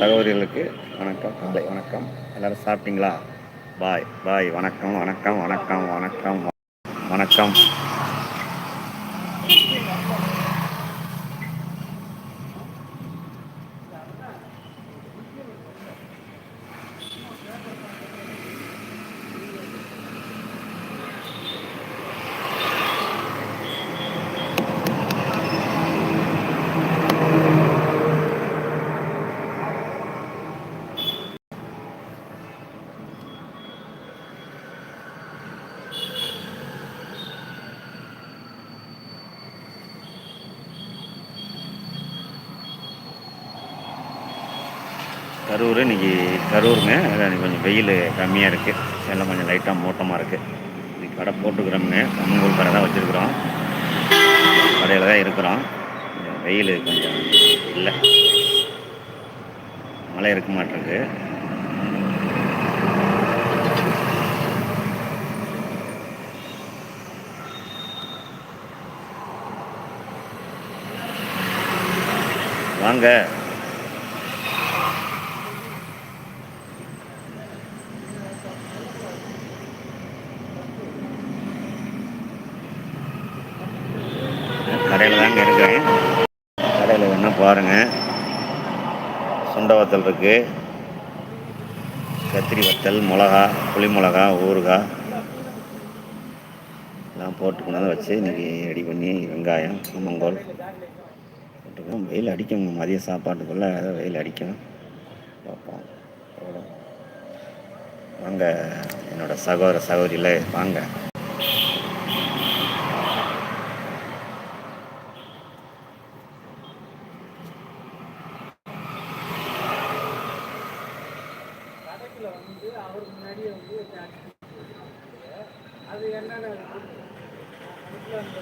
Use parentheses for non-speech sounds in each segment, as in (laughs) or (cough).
சகோதரிகளுக்கு வணக்கம் காலை வணக்கம். எல்லோரும் சாப்பிட்டீங்களா? பாய் பாய் வணக்கம் வணக்கம் வணக்கம் வணக்கம் வணக்கம். கரூர் இன்னைக்கு கரூருங்க. அன்றைக்கி கொஞ்சம் வெயில் கம்மியாக இருக்குது எல்லாம் கொஞ்சம் லைட்டாக மூட்டமாக இருக்குது இன்றைக்கி கடை போட்டுக்கிறோம்ங்க. கம்மங்கூழ் கடை தான் வச்சுருக்குறோம். கடையில் தான் இருக்கிறோம். கொஞ்சம் வெயில் கொஞ்சம் இல்லை. மழை இருக்க மாட்டேங்குது வாங்க கடையில் தாங்க இருக்கிறேன் கடையில் வேணால் பாருங்கள் சுண்ட வத்தல் இருக்குது வச்சுட்டல் மிளகா புளி மிளகா ஊறுகாய் எல்லாம் போட்டு கொண்டாந்து வச்சு இன்றைக்கி ரெடி பண்ணி வெங்காயம் மங்கோல் போட்டுக்கோம் வெயில் அடிக்கும் மதிய சாப்பாட்டுக்குள்ளே வெயில் அடிக்கும் பார்ப்போம். வாங்க. என்னோடய சகோதர சகோதரியில் வாங்க கடைக்குள்ள வந்து அவர் முன்னாடியே வந்து டாக்ஸி அது என்னென்ன அதுக்குள்ள அந்த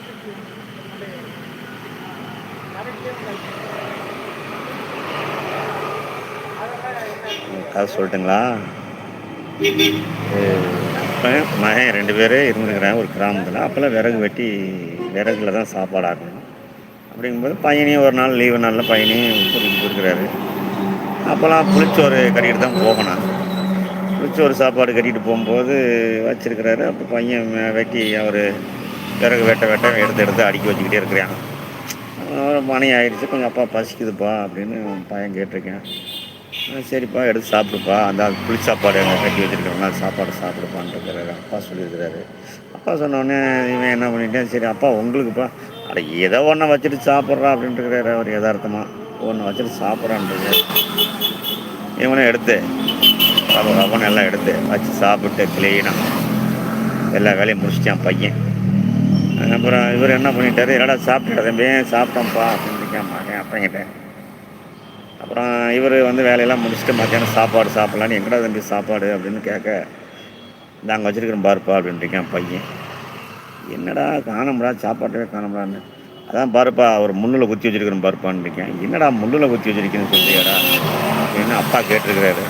இதுக்கு நம்முடைய கடைக்கே அதெல்லாம் என்ன சொல்லட்டுங்களா? அப்போ மகன் ரெண்டு பேர் இருந்துருக்குறாங்க ஒரு கிராமத்தில். அப்போல்லாம் விறகு வெட்டி விறகுல தான் சாப்பாடு ஆக்கணும். அப்படிங்கும்போது பையனையும் ஒரு நாள் லீவு நாளில் பையனையும் கூட்டிகிட்டு இருக்கிறாரு அப்போல்லாம் புளிச்சோறு கட்டிகிட்டு தான் போகணும் புளிச்சோறு சாப்பாடு கட்டிகிட்டு போகும்போது வச்சிருக்கிறாரு. அப்போ பையன் வெட்டி அவர் விறகு வெட்ட வெட்ட எடுத்து எடுத்து அடுக்கி வச்சுக்கிட்டே இருக்கிறான். அஹ் மணி ஆயிடுச்சு. கொஞ்சம் அப்பா பசிக்குதுப்பா. அப்படின்னு பையன் கேட்டிருக்கேன். சரிப்பா எடுத்து சாப்பிடுப்பா. அந்த புளி சாப்பாடு அங்கே கட்டி வச்சுருக்கோம்னா சாப்பாடு சாப்பிடுப்பான்ட்டு அப்பா சொல்லியிருக்கிறாரு. அப்பா சொன்னோடனே இவன் என்ன பண்ணிட்டேன்? சரி அப்பா உங்களுக்குப்பா. அட ஏதோ ஒன்றை வச்சுட்டு சாப்பிட்றா அப்படின்ட்டுருக்கிறாரு அவர் யதார்த்தமாக ஒன்று வச்சுட்டு சாப்பிட்றான்றது. இவனை எடுத்து அப்போ ரவன் எல்லாம் எடுத்து வச்சு சாப்பிட்டு க்ளீனாக எல்லா வேலையும் முடிச்சிட்டான் பையன். அப்புறம் இவர் என்ன பண்ணிட்டாரு? என்னடா சாப்பிட்டுடா தம்பி? சாப்பிட்டோம்ப்பா அப்படின்னு கேட்பாங்க அப்பங்கிட்டேன். அப்புறம் இவர் வந்து வேலையெல்லாம் முடிச்சுட்டு மத்தியானம் சாப்பாடு சாப்பிட்லான்னு எங்கடா தம்பி சாப்பாடு அப்படின்னு கேட்க நாங்கள் வச்சுருக்கிறோம் பாருப்பா அப்படின்ட்டு பையன். என்னடா காணமுடா சாப்பாட்டவே காணமுடான்னு. அதான் பாருப்பா அவர் முள்ளில் குத்தி வச்சுருக்கிறோம் பாருப்பான்னு இருக்கேன். என்னடா முள்ளில் குத்தி வச்சிருக்கேன்னு சொல்லியாடா அப்படின்னு அப்பா கேட்டிருக்கிறாரு.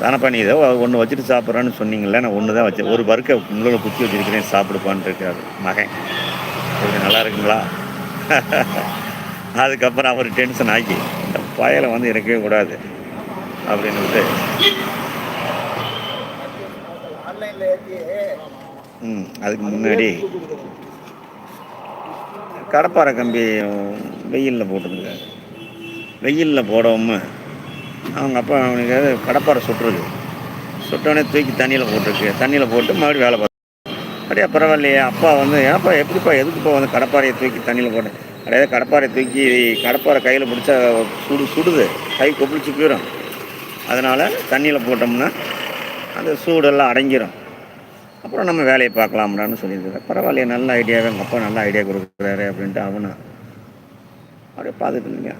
தானப்பா நீ ஏதோ ஒன்று வச்சுட்டு சாப்பிட்றான்னு சொன்னீங்களே நான் ஒன்று தான் வச்சு ஒரு பருக்கை முள்ளில் குத்தி வச்சுருக்கிறேன் சாப்பிடுப்பான்னு இருக்காரு மகன். கொஞ்சம் நல்லா இருக்குங்களா? (laughs) அதுக்கப்புறம் அவர் டென்ஷன் ஆகி இந்த பயலை வந்து இறக்கவே கூடாது. அப்படின்னு விட்டு ம் அதுக்கு முன்னாடி கடப்பாறை கம்பி வெயிலில் போட்டுருக்காரு வெயிலில் போடவும் அவங்க அப்பா அவனுக்கு அது கடப்பாறை சுட்டுருக்கு சுட்டோடனே தூக்கி தண்ணியில் போட்டிருக்கு. தண்ணியில் போட்டு மறுபடியும் வேலை பார்த்து அப்படியே பரவாயில்லையே அப்பா வந்து ஏன்ப்பா எப்படிப்பா எதுக்குப்பா வந்து கடப்பாறையை தூக்கி தண்ணியில் போட்டேன் அதாவது கடப்பாறை தூக்கி கடப்பாறை கையில் பிடிச்சா சுடு சுடுது. கை கொப்பளிச்சு போயிடும் அதனால் தண்ணியில் போட்டோம்னா அந்த சூடெல்லாம் அடங்கிடும் அப்புறம் நம்ம வேலையை பார்க்கலாம்டான்னு சொல்லியிருக்கேன் பரவாயில்லையே நல்ல ஐடியாவே எங்கள் அப்பா நல்ல ஐடியா கொடுக்குறாரு அப்படின்ட்டு அவனை அப்படியே பார்த்துட்டு இருந்தீங்க.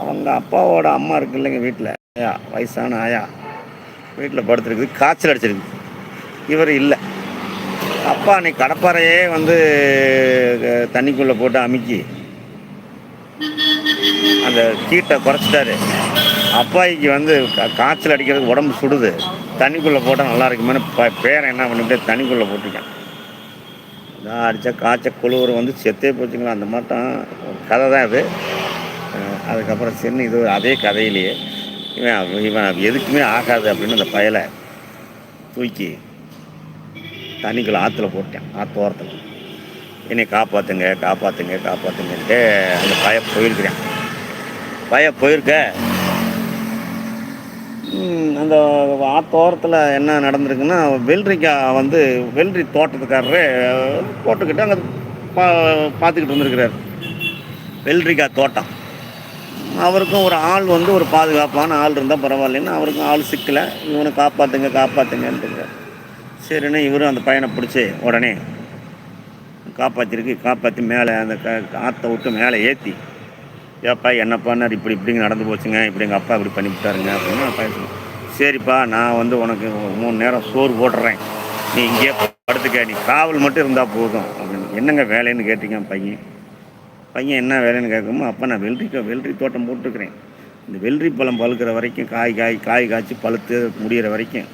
அவங்க அப்பாவோட அம்மா இருக்கு இல்லைங்க வீட்டில் ஆயா வயசான ஆயா. வீட்டில் படுத்துருக்குது காய்ச்சல் அடிச்சிருக்கு இவர் இல்லை. அப்பா அன்னைக்கு கடப்பாறையே வந்து தண்ணிக்குள்ளே போட்டு அமுக்கி அந்த கீட்டை குறைச்சிட்டாரு. அப்பாய்க்கு வந்து காய்ச்சல் அடிக்கிறதுக்கு உடம்பு சுடுது. தண்ணிக்குள்ளே போட்டால் நல்லா இருக்குமேனு ப பேரை என்ன பண்ணிவிட்டு தண்ணிக்குள்ளே போட்டிருக்கேன். நான் அடித்தா காய்ச்சல் குழுவர் வந்து செத்தே போச்சுங்களா அந்த மாட்டம் கதை தான் இது அதுக்கப்புறம் சின்ன இது அதே கதையிலேயே இவன் இவன் எதுக்குமே ஆகாது அப்படின்னு அந்த பயலை தூக்கி தண்ணிக்குள்ளே ஆற்றுல போட்டேன் ஆத்தோரத்தில் என்னை காப்பாற்றுங்க காப்பாற்றுங்க காப்பாற்றுங்கன்ட்டு அந்த பய போயிருக்கிறேன். பய போயிருக்க? அந்த ஆத்தோரத்தில் என்ன நடந்திருக்குன்னா வெள்ளரிக்காய் வந்து வெள்ளரி தோட்டத்துக்காரரு போட்டுக்கிட்டு அங்கே பா பார்த்துக்கிட்டு இருந்திருக்கிறார் வெள்ளரிக்காய் தோட்டம். அவருக்கும் ஒரு ஆள் வந்து ஒரு பாதுகாப்பான ஆள் இருந்தால் பரவாயில்லைன்னு அவருக்கும் ஆள் சிக்கலை. இவனை காப்பாற்றுங்க காப்பாற்றுங்கன்ட்டுங்க சரின்னு இவரும் அந்த பையனை பிடிச்சி உடனே காப்பாற்றிருக்கு காப்பாற்றி மேலே அந்த க ஆற்றை விட்டு மேலே ஏற்றி ஏப்பா என்னப்பான்னார் இப்படி இப்படிங்க நடந்து போச்சுங்க. இப்படி எங்கள் அப்பா இப்படி பண்ணிவிட்டாருங்க. அப்படின்னு பையன் சரிப்பா நான் வந்து உனக்கு மூணு நேரம் சோறு போடுறேன் நீ இங்கேயே படுத்துக்க. நீ காவல் மட்டும் இருந்தால் போதும். அப்படின்னு. என்னங்க வேலைன்னு கேட்டீங்க பையன்? பையன் என்ன வேலைன்னு கேட்குமோ அப்போ நான் வெள்ளரி வெள்ளரி தோட்டம் போட்டுருக்குறேன். இந்த வெள்ளரி பழம் பழுக்கிற வரைக்கும் காய் காய் காய் காய்ச்சி பழுத்து முடிகிற வரைக்கும்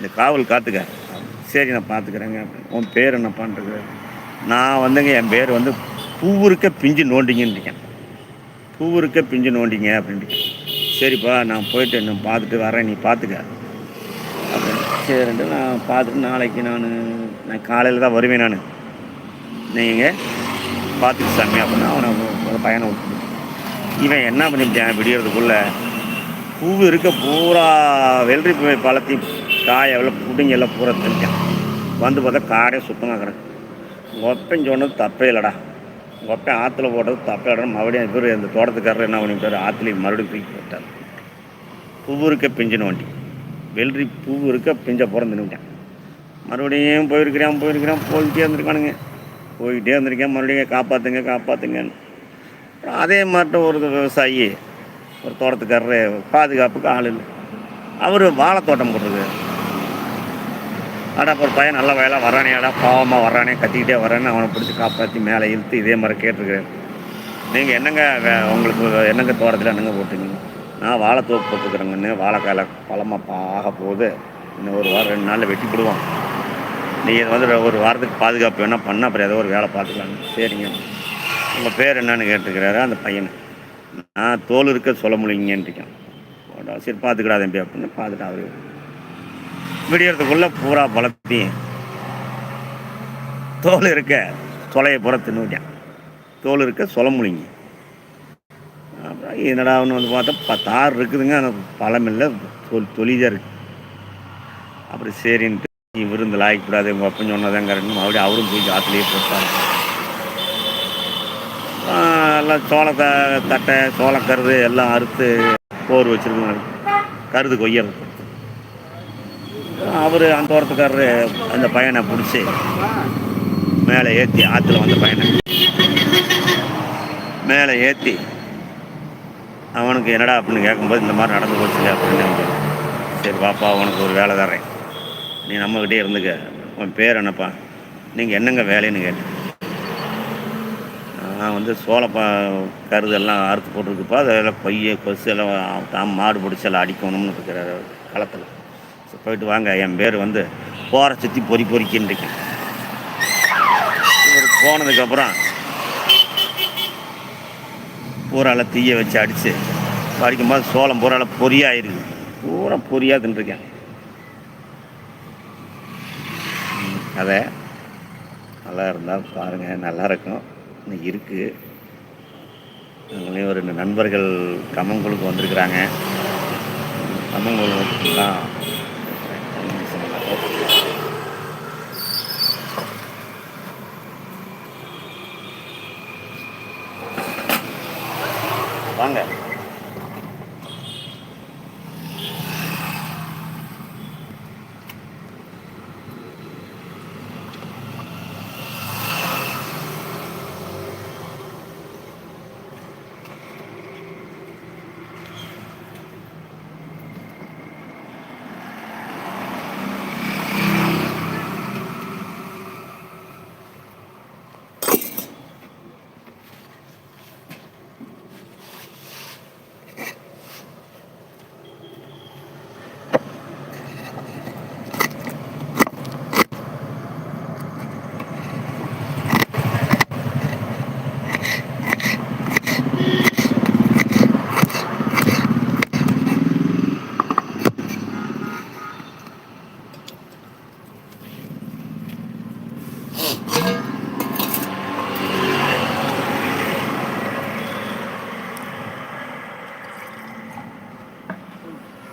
இந்த காவல் காத்துக்க. சரி நான் பார்த்துக்கிறேங்க அப்படின்னு உன் பேர் என்ன பண்ணுறது நான் வந்துங்க என் பேர் வந்து பூவுருக்க பிஞ்சு நோண்டிங்கன்னு பூவுருக்க பிஞ்சு நோண்டிங்க அப்படின்ட்டு. சரிப்பா நான் போயிட்டு நான் பார்த்துட்டு வரேன் நீ பார்த்துக்க அப்படின்னு. சரின்ட்டு நான் பார்த்துட்டு நாளைக்கு நான் நான் காலையில் தான் வருவேன் நான். நீங்கள் பார்த்துட்டு சாமி அப்படின்னா அவனை ஒரு பையனை விட்டு இவன் என்ன பண்ணிட்டான் விடியறதுக்குள்ளே? பூ இருக்க பூரா வெள்ளரி பழத்தையும் காய எல்லாம் எல்லாம் பூரா தின்ட்டான் வந்து பார்த்தா காடே சுத்தமாக கிடக்கு. ஒப்பன் சொன்னது தப்பே இல்லைடா. ஒப்பன் ஆற்றுல போட்டது தப்பே இல்லைடா. மறுபடியும் இவர் இந்த தோட்டத்துக்காரர் என்ன பண்ணிவிட்டார் ஆற்றுலையும் மறுபடியும் தூக்கி போட்டார். பூ இருக்க பிஞ்சின வண்டி. வெள்ளரி பூ இருக்க பிஞ்ச பிறந்துன்னுட்டேன் மறுபடியும் போயிருக்கிறான் போயிருக்கிறான் போய்கிட்டே இருந்திருக்கானுங்க போய்கிட்டே இருந்திருக்கேன் மறுபடியும் காப்பாற்றுங்க காப்பாற்றுங்கன்னு அதே மாதிரி ஒரு விவசாயி ஒரு தோட்டத்துக்காரரு பாதுகாப்புக்கு ஆள் இல்லை. அவர் வாழைத்தோட்டம் தோட்டம் ஆடா அடா ஒரு பையன் நல்ல வயலா வரானேடா பாவமாக வரானே கத்திக்கிட்டே வரானே அவனை பிடிச்சி காப்பாற்றி மேலே இழுத்து இதே மாதிரி கேட்டிருக்கிறேன். நீங்கள் என்னங்க உங்களுக்கு என்னங்க தோட்டத்தில் என்னங்க போட்டுங்க நான் வாழைத்தோப்பு போட்டுக்கிறேங்கன்னு வாழைக்காயில பழமாக பாக போகுது. இன்னும் ஒரு வாரம் ரெண்டு நாளில் வெட்டி போடுவோம். நீங்கள் வந்து ஒரு வாரத்துக்கு பாதுகாப்பு வேணால் பண்ணால் அப்புறம் ஏதோ ஒரு வேலை பார்த்துக்கலான்னு சரிங்க. உங்கள் பேர் என்னன்னு கேட்டுக்கிறாரு அந்த பையனை. நான் தோல் இருக்க சொல்ல முடியுங்கன்னு இருக்கேன். சரி பார்த்துக்கிடா தம்பி அப்படின்னு பார்த்துட்டு அவரு. விடியறதுக்குள்ளே பூரா பழத்தையும் தோல் இருக்க சொலையை பூரா தின்னுட்டேன் தோல் இருக்க சொல முடிங்க அப்புறம் என்னடான்னு வந்து பார்த்தா பத்தாறு இருக்குதுங்க. ஆனால் பழம் இல்லை தொல் தொலிதாக இருக்கு. அப்புறம் சரின்ட்டு விருந்தில் விருந்து லாய்க்கூடாது உங்கள் அப்பன் சொன்னதான் மறுபடியும் அவரும் போய் ஆற்றுலேயே போட்டாங்க எல்லாம் சோளத்தை தட்டை சோளக்கருது எல்லாம் அறுத்து போர் வச்சுருக்கோம். கருது கொய்யறது அவர் அந்த தோட்டத்துக்காரரு அந்த பையனை பிடிச்சி மேலே ஏற்றி ஆற்றுல வந்த பையனை. மேலே ஏற்றி அவனுக்கு என்னடா அப்படின்னு கேட்கும்போது இந்த மாதிரி நடந்து போச்சு அப்படின்னு சரி பாப்பா உனக்கு ஒரு வேலை தரேன் நீ நம்மக்கிட்டே இருந்துக்க. உன் பேர் என்னப்பா? நீங்கள் என்னங்க வேலைன்னு கேட்டேன். நான் வந்து சோளப்பா கருது எல்லாம் அறுத்து போட்டிருக்குப்பா. அதெல்லாம் பைய கொசு எல்லாம் தான் மாடு பிடிச்சி எல்லாம் அடிக்கணும்னு இருக்கிற களத்தில். போயிட்டு வாங்க. என் பேர் வந்து போகிற சுற்றி பொறி பொறிக்கின்னு இருக்கேன் இவர் போனதுக்கப்புறம் பூரால தீயை வச்சு அடித்து அடிக்கும்போது சோளம் பூரால பொரியாயிருக்கு பூரா பொரியாக தின்றுருக்கேன் அதை நல்லா இருந்தால் பாருங்கள் நல்லா இருக்கும். இன்னும் இருக்குது அதுலேயும் ஒரு ரெண்டு நண்பர்கள் கம்மங்குழுக்கு வந்திருக்கிறாங்க. கம்மங்குழு தான் வாங்க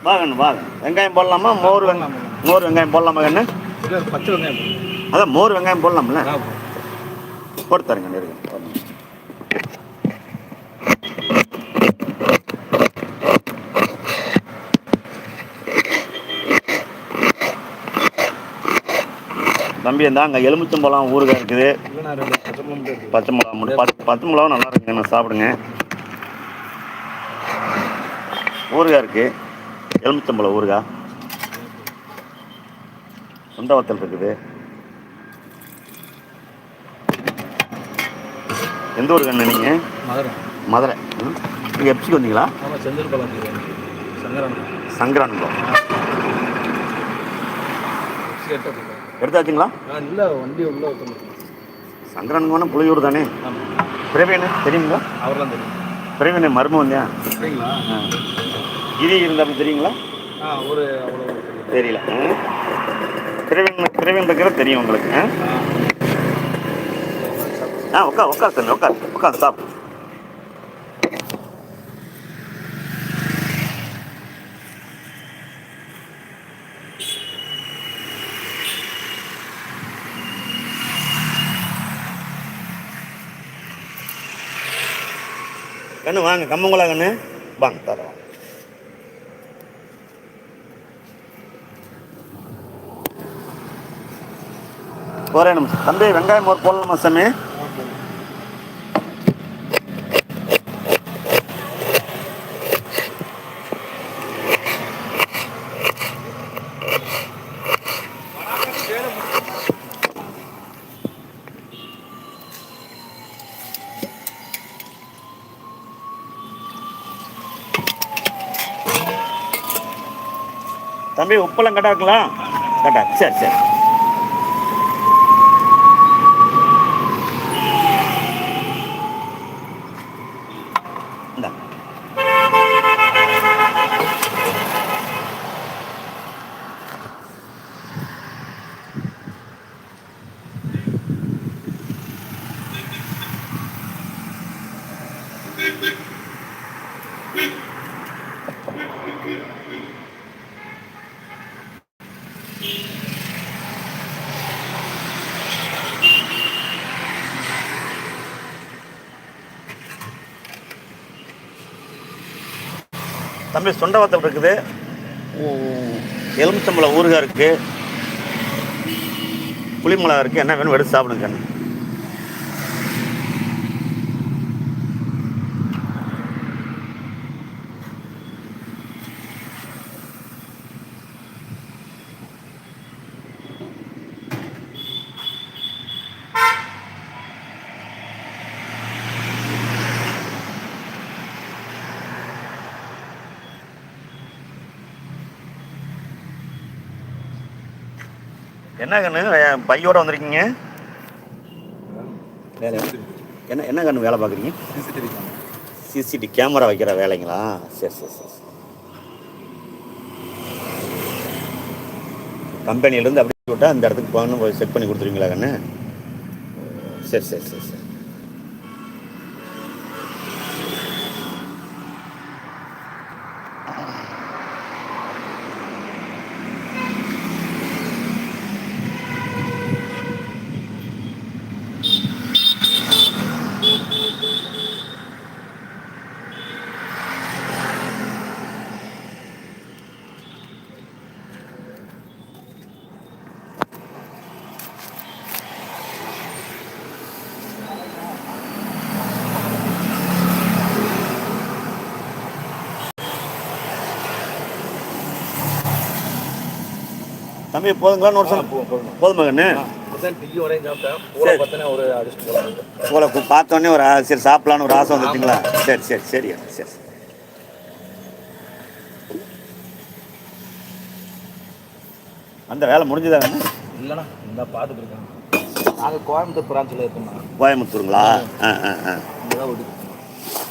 வாங்கண்ணு வாங்க வெங்காயம் போடலாமா? மோர் வெங்காயம் மோர் வெங்காயம் போடலாமா? கண்ணு பச்சை வெங்காயம். அதான் மோர் வெங்காயம் போடலாம்ல. போட்டு தரேங்க இருக்கு தம்பி இந்த அங்கே எலுமிச்சம்பழம் ஊறுகாய் இருக்குது. பச்சை மிளகா இருக்கு. பச்சை மிளகா பத்து பத்து நல்லா இருக்குங்க சாப்பிடுங்க. ஊறுகாய் இருக்குது எலுமிச்சம்பழம் ஊறுகாய் சுண்ட வத்தல் இருக்குது. எந்த ஊர் கண்ணு நீங்கள் மதுரை. மதுரை. நீங்கள் எப்சிக்கு வந்தீங்களா? ஆமாம் சங்கரானந்தம் கேட்டது எடுத்தாச்சுங்களா இல்லை வண்டி உள்ள சங்கரானந்தம்னா புளியூர் தானே? பிரவீன் தெரியுங்களா? அவர்லாம் தெரியும். பிரவீன் மர்மம் வந்தியா சரிங்களா கிரி இருந்தாலும் தெரியுங்களா? ஆ ஒரு தெரியல. பிரவீன் இருக்கிற தெரியும் உங்களுக்கு. ஆ? உட்கார் உட்கார் தம்பி உட்கார் உட்கார் சாப்பிடு கண்ணு வாங்க கம்மங்குளா கண்ணு. வாங்க தரோம் ஒரே நிமிஷம் தம்பி வெங்காயம் ஒரு போடலாமா சாமி? தம்பி உப்பெல்லாம் கரெக்டாக இருக்குங்களா? சரி சரி இந்தா தம்பி சொண்டை வத்தல் இருக்குது? எலுமிச்சம்பழம் ஊறுகாய் இருக்குது புளிமிளகா இருக்குது என்ன வேணும்? எடுத்து சாப்பிடுங்க என்ன கண்ணு? பையோட வந்திருக்கீங்க? வேலை. என்ன என்ன கண்ணு வேலை பார்க்குறீங்க? சிசிடிவி சிசிடி கேமரா வைக்கிற வேலைங்களா? சரி சரி சரி. கம்பெனிலேருந்து அப்படி விட்டால் அந்த இடத்துக்கு போகணும் போய் செட் பண்ணி கொடுத்துருவீங்களா கண்ணு? சரி சரி சரி சரி. பார்த்தனே ஒரு அடிச்சுட்டு போகலாம் போல கு- பார்த்தோன்னே ஒரு சரி சாப்பிடலான்னு ஒரு ஆசை வந்துச்சுங்களா சரி சரி சரி சரி அந்த வேலை முடிஞ்சுதா கண்ணு இல்லைண்ணா இந்த பார்த்துட்டு இருக்காங்க நாங்கள் கோயம்புத்தூர் பிரான்ச்சில் இருக்கோம்ண்ணா. கோயம்புத்தூருங்களா? ஆ. ஆ ஆ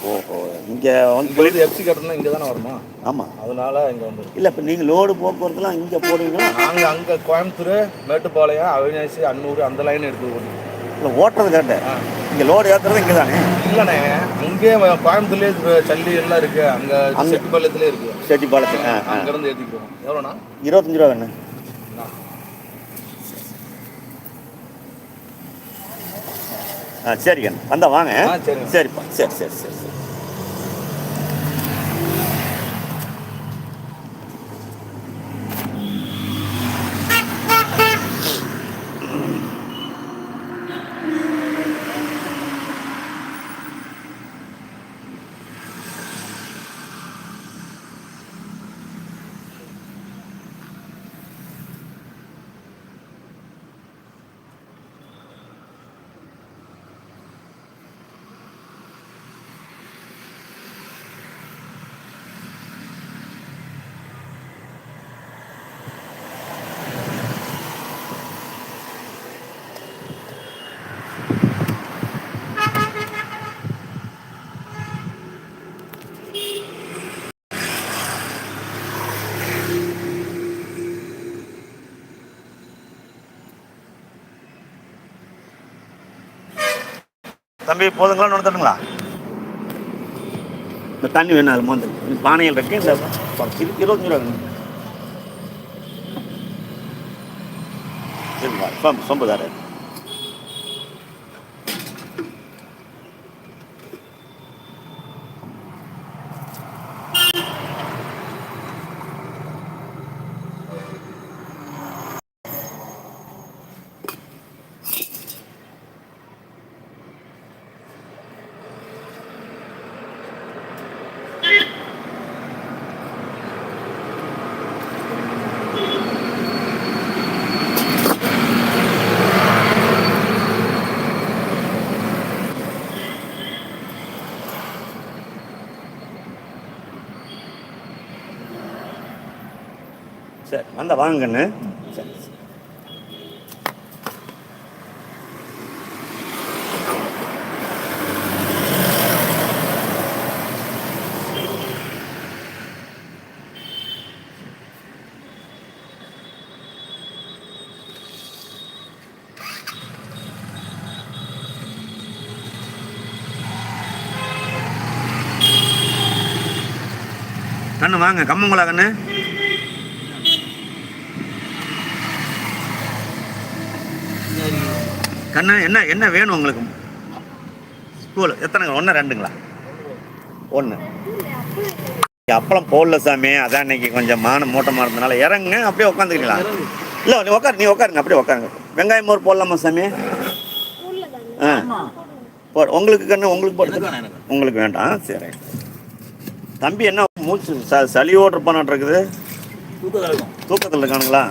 ஓஹோ இங்கே வந்து எஃப்சி கட்டணும்னா இங்கே தானே வரணும். ஆமாம் அதனால இங்கே வந்து இல்லை இப்போ நீங்கள் லோடு போக்குவரத்துலாம் இங்கே போடுவீங்களா? நாங்கள் அங்கே கோயம்புத்தூர் மேட்டுப்பாளையம் அவினாசி அன்னூர் அந்த லைன் எடுத்து ஓடுவோம் இல்லை ஓட்டுறது கேட்டேன் இங்கே லோடு ஏற்றுறது இங்கே தானே இல்லைண்ணே அங்கேயே கோயம்புத்தூர்லேயே சல்லி எல்லாம் இருக்கு. அங்கே அங்க- செட்டிப்பாளையத்துலேயே இருக்கு. செட்டிப்பாளையத்துக்கு ஆ ஆ. அங்கேருந்து ஏற்றிக்கிறோம் எவ்வளோண்ணா? இருபத்தஞ்சி ரூபா வேணும். ஆ. சரிங்க. வந்தா வாங்க. சரிங்க. சரிப்பா. சரி சரி சரி சரி தம்பி போதுங்களா? ஒன்று தட்டுங்களா? இந்த தண்ணி வேணும் அது மோந்து. பானையில் இருக்கு இந்த இருபத்தஞ்சு ரூபா வேணும். சரிங்களா சொம்பு சொம்பு அந்த வாங்கண்ணு கண்ணு வாங்க கம்மங்களா கண்ணு கண்ணு என்ன என்ன வேணும் உங்களுக்கு? ஸ்கூல் எத்தனை ஒன்று ரெண்டுங்களா? ஒன்று அப்பளம் போடல சாமி. அதான் இன்னைக்கு கொஞ்சம் மானம் மூட்டமாக இருந்தனால இறங்குங்க அப்படியே உட்காந்துக்கிறீங்களா இல்லை நீ உட்காரு நீ உட்காருங்க அப்படியே உட்காருங்க வெங்காயம் மோர் போடலாமா சாமி? ஆ. போ உங்களுக்கு கண்ணு உங்களுக்கு போடு. எனக்கு வேணாம், எனக்கு. உங்களுக்கு வேண்டாம். சரி. தம்பி என்ன மூச்சு ச சளி ஓட்டுற பண்ணாட்டு இருக்குது? தூக்கத்தில் இருக்கானுங்களா?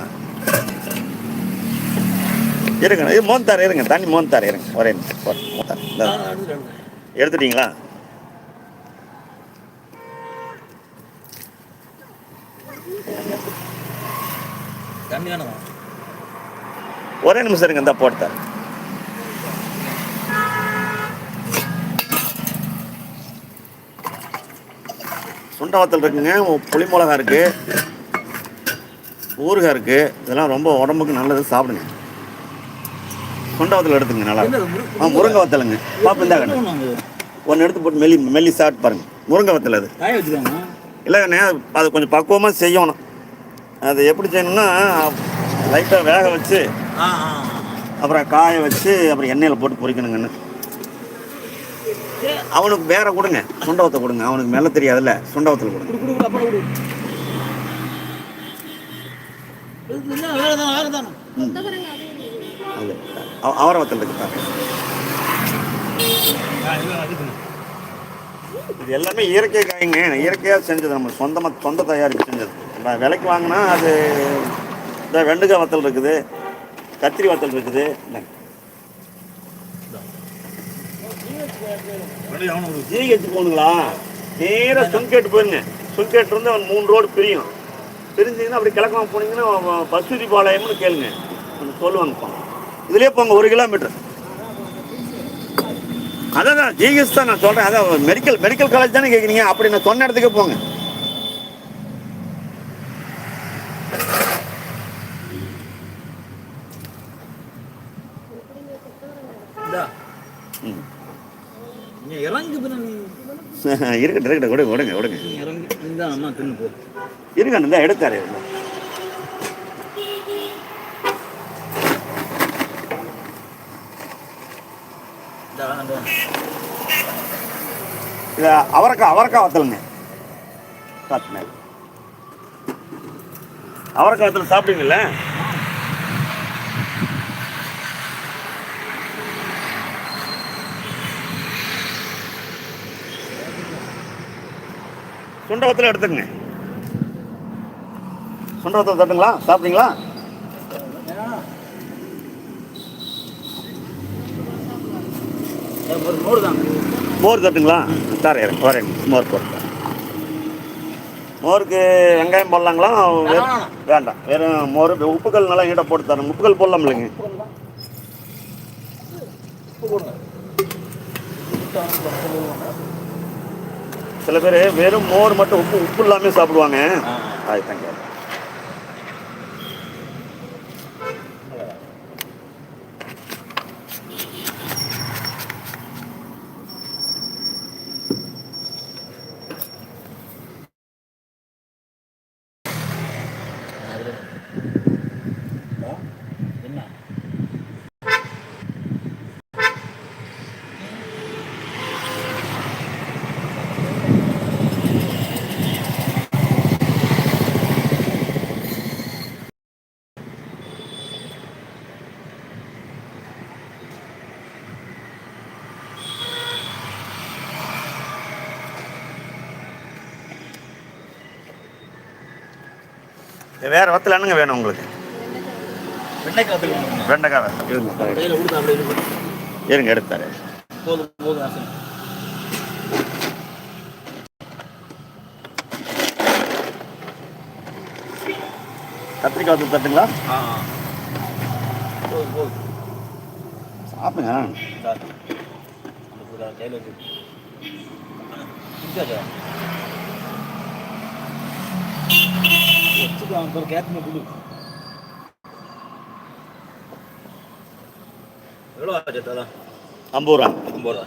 இருங்க இது மோந்தார் இருங்க தண்ணி மோந்தார் இருங்க ஒரே. எடுத்துட்டீங்களா? ஒரே நிமிஷம் இருங்க இந்த போட்டுத்தார் சுண்ட வத்தல் இருக்குங்க புளி மிளகா இருக்கு ஊறுகாய் இருக்கு இதெல்லாம் ரொம்ப உடம்புக்கு நல்லது சாப்பிடுங்க. சுண்ட வத்தல் எடுத்துங்க நல்லா இருக்கும். ஆ முருங்கை வத்தலுங்க. பாப்பா இந்த கண்ணு ஒன்று எடுத்து போட்டு மெல்லி மெல்லி சாப்பிட்டு பாருங்க. முருங்கை வத்தல் அது. இல்லைண்ணே அது கொஞ்சம் பக்குவமாக செய்யணும். அது எப்படி செய்யணும்னா லைட்டாக வேக வச்சு ஆ ஆ அப்புறம் காய வச்சு அப்புறம் எண்ணெயில் போட்டு பொரிக்கணுங்கண்ணு அவனுக்கு வேற கொடுங்க. சுண்டவத்தை கொடுங்க. அவனுக்கு மேலே தெரியாதுல்ல. சுண்டவத்தில் கொடுங்க. குடு குடு குடு அப்புறம் குடு. என்ன வேற தானே வேற தானே அது அவ- அவரை வத்தல் இருக்கு பாருங்க. இது எல்லாமே இயற்கை காய்ங்க. இயற்கையாக செஞ்சது நம்ம சொந்தமாக சொந்த தயாரிப்பு செஞ்சது. நம்ம விலைக்கு வாங்கினா அது இந்த வெண்டுக்காய் வத்தல் இருக்குது கத்திரி வத்தல் இருக்குது. ஜிஹெச் போகணுங்களா? நேராக சுங்கேட்டு போயிருங்க. சுங்கேட்டு இருந்து அவன் மூணு ரோடு பிரியும். பிரிஞ்சிங்கன்னா அப்படி கிழக்கமாக போனீங்கன்னா அவ- பசுதி பாளையம்னு கேளுங்க. கொஞ்சம் சொல்லுவாங்க இதுலேயே போங்க ஒரு கிலோமீட்டர் அதான் தான் ஜிஹெச் தான் நான் சொல்கிறேன் அதான் மெடிக்கல் மெடிக்கல் காலேஜ் தானே கேட்குறீங்க அப்படி நான் சொன்ன இடத்துக்கே போங்க. (laughs) இருக்கட்டும் இருக்கட்டும் தின்னு போ. இருங்க இந்த எடுத்தாரு இந்த அந்த இது அவரைக்காய் அவரைக்காய் வத்தலுங்க. பார்த்துங்க அவரைக்காய் வத்தல் சாப்பிடுவீங்கல்ல? சுண்ட வத்தல் எடுத்துக்கங்க. சுண்ட வத்தல் தட்டுங்களா? சாப்பிட்டீங்களா? ஒரு நூறு தாங்க மோர் தட்டுங்களா? தரேன் வரேன். மோர் போட்டு மோருக்கு வெங்காயம் போடலாங்களா. வேண்டாம். வெறும் மோர் உப்புக்கல் நல்லா ஈட போட்டு தரேன் உப்புக்கல் போடலாம் இல்லைங்க சில பேர் வெறும் மோர் மட்டும் உப்பு உப்பு இல்லாமல் சாப்பிடுவாங்க. ஆ. அது தேங்க்யூ என்ன வேறு வத்தல் என்னங்க வேணும் உங்களுக்கு? வெண்டைக்காய் இருங்க தரேன். கையில் கொடுத்து அப்படியே இது பண்ணு. இருங்க எடுத்து தரேன் போதும் போதும் அசன் கத்திரிக்காய் வத்தல் தட்டுங்களா? சாப்பிடுங்க. கையில் வச்சுக்கலாம் அப்புறம் கேட்குமே கொடு. எவ்வளோ ஆச்சு ஐம்பது ரூபா. ஐம்பது ரூபா.